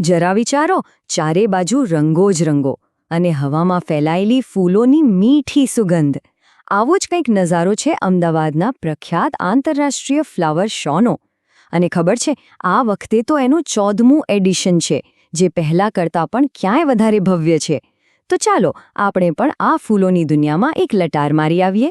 જરા વિચારો, ચારે બાજુ રંગો જ રંગો અને હવામાં ફેલાયેલી ફૂલોની મીઠી સુગંધ. આવો જ કંઈક નજારો છે અમદાવાદના પ્રખ્યાત આંતરરાષ્ટ્રીય ફ્લાવર શોનો. અને ખબર છે, આ વખતે તો એનું ચોદમું એડિશન છે, જે પહેલા કરતાં પણ ક્યાંય વધારે ભવ્ય છે. તો ચાલો, આપણે પણ આ ફૂલોની દુનિયામાં એક લટાર મારી આવીએ.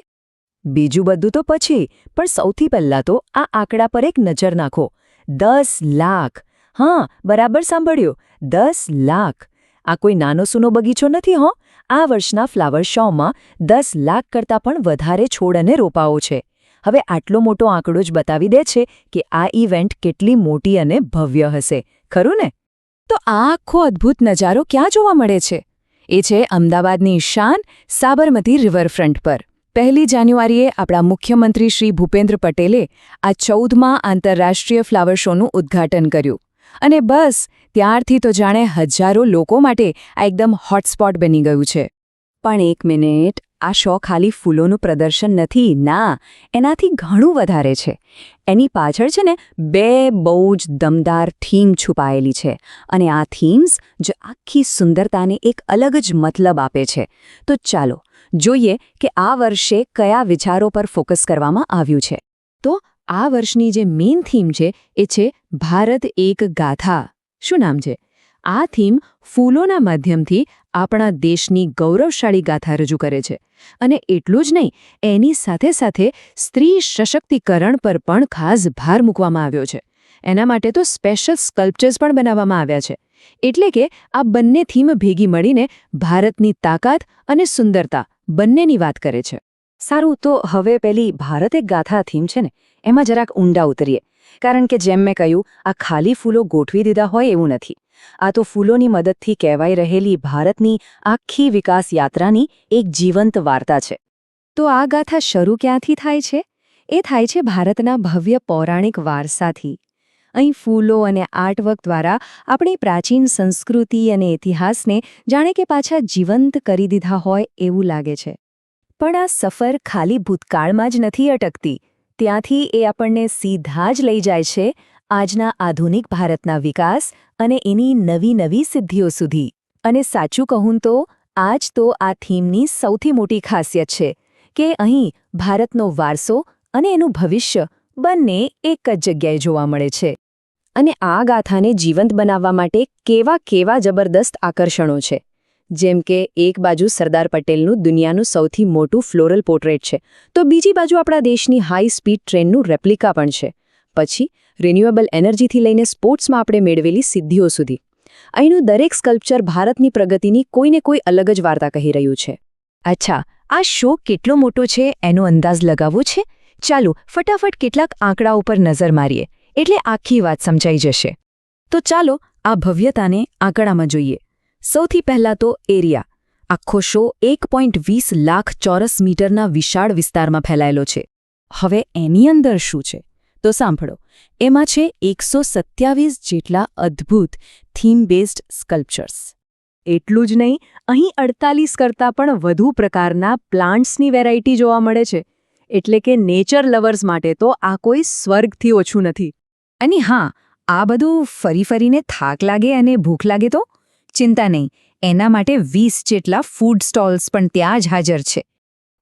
બીજું બધું તો પછી, પણ સૌથી પહેલાં તો આ આંકડા પર એક નજર નાખો. દસ લાખ હા, બરાબર સાંભળ્યું. દસ લાખ. આ કોઈ નાનો સૂનો બગીચો નથી, હો? આ વર્ષના ફ્લાવર શોમાં દસ લાખ કરતાં પણ વધારે છોડ અને રોપાઓ છે. હવે આટલો મોટો આંકડો જ બતાવી દે છે કે આ ઇવેન્ટ કેટલી મોટી અને ભવ્ય હશે. ખરું ને? તો આ આખો અદ્ભુત નજારો ક્યાં જોવા મળે છે? એ છે અમદાવાદની શાન સાબરમતી રિવરફ્રન્ટ પર. પહેલી જાન્યુઆરીએ આપણા મુખ્યમંત્રી શ્રી ભૂપેન્દ્ર પટેલે આ ચૌદમાં આંતરરાષ્ટ્રીય ફ્લાવર શોનું ઉદ્ઘાટન કર્યું. અને બસ, ત્યારથી તો જાણે હજારો લોકો માટે આ એકદમ હોટસ્પોટ બની ગયું છે. પણ એક મિનિટ, આ શો ખાલી ફૂલોનું પ્રદર્શન નથી, ના, એનાથી ઘણું વધારે છે. એની પાછળ છે ને બે બહુ જ દમદાર થીમ છુપાયેલી છે અને આ થીમ્સ જ આખી સુંદરતાને એક અલગ જ મતલબ આપે છે. તો ચાલો, જોઈએ કે આ વર્ષે કયા વિચારો પર ફોકસ કરવામાં આવ્યું છે. તો આ વર્ષની જે મેઇન થીમ છે, એ છે ભારત એક ગાથા. શું નામ છે? આ થીમ ફૂલોના માધ્યમથી આપણા દેશની ગૌરવશાળી ગાથા રજૂ કરે છે. અને એટલું જ નહીં, એની સાથે સાથે સ્ત્રી સશક્તિકરણ પર પણ ખાસ ભાર મૂકવામાં આવ્યો છે. એના માટે તો સ્પેશિયલ સ્કલ્પચર્સ પણ બનાવવામાં આવ્યા છે. એટલે કે આ બંને થીમ ભેગી મળીને ભારતની તાકાત અને સુંદરતા બંનેની વાત કરે છે. સારું, તો હવે પેલી ભારત એક ગાથા થીમ છે ને, એમાં જરાક ઊંડા ઉતરીએ. કારણ કે જેમ મેં કહ્યું, આ ખાલી ફૂલો ગોઠવી દીધા હોય એવું નથી. આ તો ફૂલોની મદદથી કહેવાઈ રહેલી ભારતની આખી વિકાસ યાત્રાની એક જીવંત વાર્તા છે. તો આ ગાથા શરૂ ક્યાંથી થાય છે? એ થાય છે ભારતના ભવ્ય પૌરાણિક વારસાથી. અહીં ફૂલો અને આર્ટવર્ક દ્વારા આપણી પ્રાચીન સંસ્કૃતિ અને ઇતિહાસને જાણે કે પાછા જીવંત કરી દીધા હોય એવું લાગે છે. પણ આ સફર ખાલી ભૂતકાળમાં જ નથી અટકતી. ત્યાંથી એ આપણને સીધા જ લઈ જાય છે આજના આધુનિક ભારતના વિકાસ અને એની નવી નવી સિદ્ધિઓ સુધી. અને સાચું કહું તો, આજ તો આ થીમની સૌથી મોટી ખાસિયત છે કે અહીં ભારતનો વારસો અને એનું ભવિષ્ય બંને એક જ જગ્યાએ જોવા મળે છે. અને આ ગાથાને જીવંત બનાવવા માટે કેવા કેવા જબરદસ્ત આકર્ષણો છે. જેમ કે એક બાજુ સરદાર પટેલનું દુનિયાનું સૌથી મોટું ફ્લોરલ પોર્ટ્રેટ છે, તો બીજી બાજુ આપણા દેશની હાઈ સ્પીડ ટ્રેનનું રેપ્લિકા પણ છે. પછી રિન્યુએબલ એનર્જીથી લઈને સ્પોર્ટ્સમાં આપણે મેળવેલી સિદ્ધિઓ સુધી. અહીંનું દરેક સ્કલ્પચર ભારતની પ્રગતિની કોઈને કોઈ અલગ જ વાર્તા કહી રહ્યું છે. અચ્છા, આ શો કેટલો મોટો છે એનો અંદાજ લગાવવો છે? ચાલો, ફટાફટ કેટલાક આંકડા ઉપર નજર મારીએ, એટલે આખી વાત સમજાઈ જશે. તો ચાલો, આ ભવ્યતાને આંકડામાં જોઈએ. સૌથી પહેલાં તો એરિયા. આખો શો એક પોઈન્ટ વીસ લાખ ચોરસ મીટરના વિશાળ વિસ્તારમાં ફેલાયેલો છે. હવે એની અંદર શું છે? તો સાંભળો. એમાં છે એકસો સત્યાવીસ જેટલા અદ્ભુત થીમ બેઝડ સ્કલ્પચર્સ. એટલું જ નહીં, અહીં અડતાલીસ કરતાં પણ વધુ પ્રકારના પ્લાન્ટ્સની વેરાયટી જોવા મળે છે. એટલે કે નેચર લવર્સ માટે તો આ કોઈ સ્વર્ગથી ઓછું નથી. અને હા, આ બધું ફરી ફરીને થાક લાગે અને ભૂખ લાગે તો? ચિંતા નહીં. એના માટે વીસ જેટલા ફૂડ સ્ટોલ્સ પણ ત્યાં જ હાજર છે.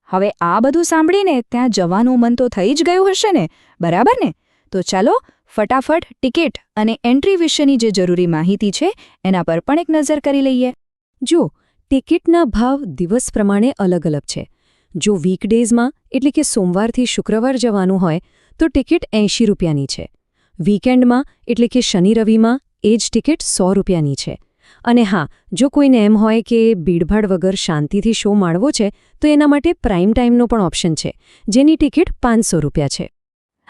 હવે આ બધું સાંભળીને ત્યાં જવાનું મન તો થઈ જ ગયું હશે ને? બરાબર ને? તો ચાલો, ફટાફટ ટિકિટ અને એન્ટ્રી વિશેની જે જરૂરી માહિતી છે, એના પર પણ એક નજર કરી લઈએ. જો ટિકિટના ભાવ દિવસ પ્રમાણે અલગ અલગ છે. જો વીકડેઝમાં એટલે કે સોમવારથી શુક્રવાર જવાનું હોય, તો ટિકિટ એંશી રૂપિયાની છે. વીકેન્ડમાં એટલે કે શનિ રવિમાં, એ જ ટિકિટ સો રૂપિયાની છે. અને હા, જો કોઈને એમ હોય કે ભીડભાડ વગર શાંતિથી શો માણવો છે, તો એના માટે પ્રાઇમ ટાઈમનો પણ ઓપ્શન છે, જેની ટિકિટ પાંચસો રૂપિયા છે.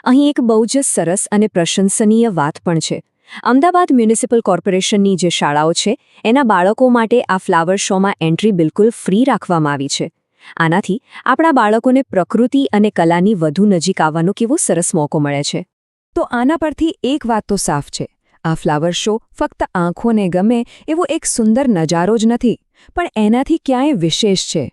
અહીં એક બહુ જ સરસ અને પ્રશંસનીય વાત પણ છે. અમદાવાદ મ્યુનિસિપલ કોર્પોરેશનની જે શાળાઓ છે, એના બાળકો માટે આ ફ્લાવર શોમાં એન્ટ્રી બિલકુલ ફ્રી રાખવામાં આવી છે. આનાથી આપણા બાળકોને પ્રકૃતિ અને કલાની વધુ નજીક આવવાનો કેવો સરસ મોકો મળે છે. તો આના પરથી એક વાત તો સાફ છે. આ ફ્લાવર શો ફક્ત આંખોને ગમે એવો એક સુંદર નજારો જ નથી, પણ એનાથી ક્યાંય વિશેષ છે.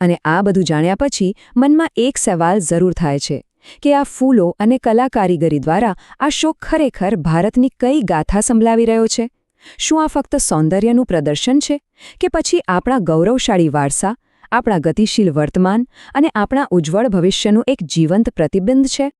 અને આ બધું જાણ્યા પછી મનમાં એક સવાલ જરૂર થાય છે કે આ ફૂલો અને કલાકારીગરી દ્વારા આ શો ખરેખર ભારતની કઈ ગાથા સંભળાવી રહ્યો છે? શું આ ફક્ત સૌંદર્યનું પ્રદર્શન છે કે પછી આપણા ગૌરવશાળી વારસા, આપણા ગતિશીલ વર્તમાન અને આપણા ઉજ્જવળ ભવિષ્યનું એક જીવંત પ્રતિબિંબ છે?